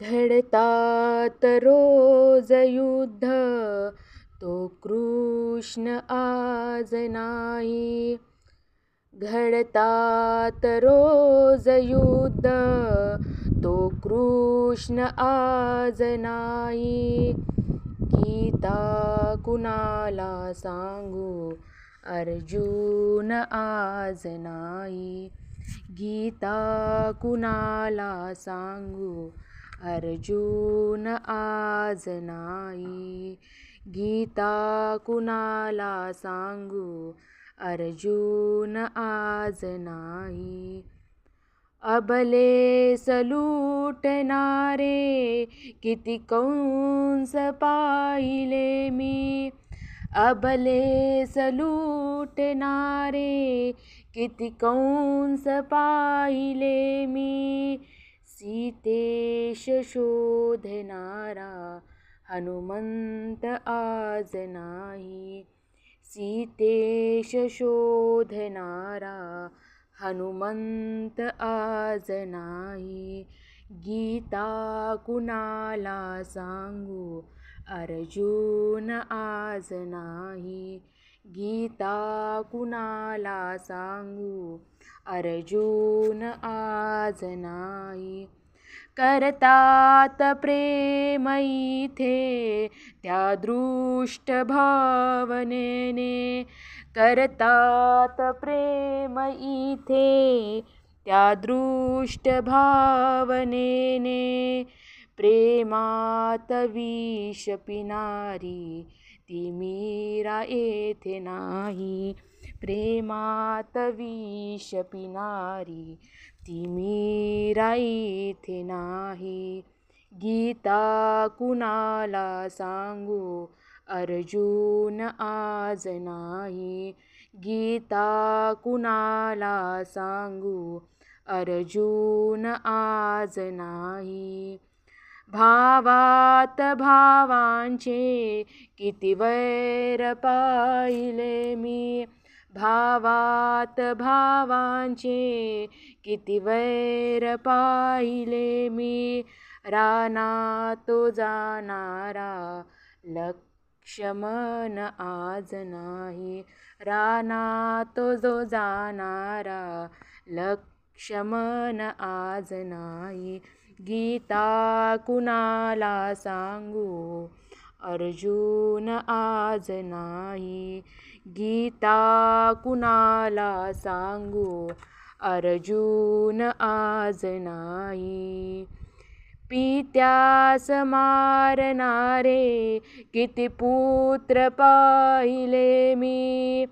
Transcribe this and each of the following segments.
घडतात रोज युद्ध तो कृष्ण आज नाही. घडतात रोज युद्ध तो कृष्ण आज नाही. गीता कुणाला सांगू? अर्जुन आज नाही. गीता कुणाला सांगू? अर्जुन आज नाही. गीता कुणाला सांगू? अर्जुन आज नाही. अबले सलूटणारे किती कंस पाहिले मी. अबले सलूटणारे किती कंस पाहिले मी. सीते सीतेश शोधणारा हनुमंत आज नाही. सीतेश शोधणारा हनुमंत आज नाही. गीता कुणाला सांगू? अर्जुन आज नाही. गीता कुणाला सांगू? अर्जुन आज नाही. करतात प्रेम इथे त्या दृष्ट भावनेने करतात प्रेम इथे त्या दृष्ट भावनेने प्रेमात विष पिनारी ती मीरा येथे नाही. प्रेमात विष पिनारी ती मीरा इथे नाही. गीता कुणाला सांगू? अर्जुन आज नाही. गीता कुणाला सांगू? अर्जुन आज नाही. भावात भावांचे किती वैर पाहिले मी. भावात भावांचे किती वैर पाहिले मी. राना तो जाणारा लक्षमन आज नाही. राना तो जो जाणारा लक्षमन आज नाही. गीता कुणाला सांगू? अर्जुन आज नाही. गीता कुणाला सांगू? अर्जुन आज नाही. पित्यास मारणारे किती पुत्र पाहिले मी.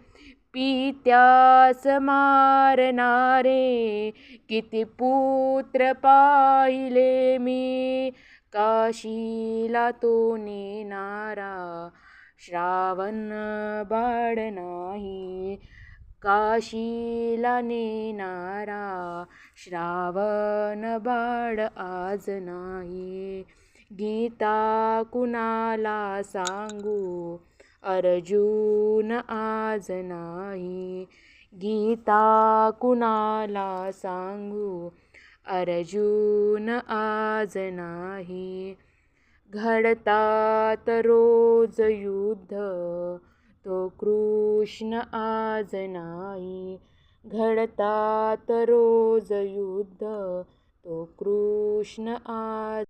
पित्यास मारणारे किती पुत्र पाहिले मी. काशीला तो नेणारा श्रावण बाळ नाही. काशीला नेणारा श्रावण बाळ आज नाही. गीता कुणाला सांगू? अर्जुन आज नाही. गीता कुणाला सांगू? अर्जुन आज नाही. घडतात रोज युद्ध. तो कृष्ण आज नाही. घडतात रोज युद्ध. तो कृष्ण आज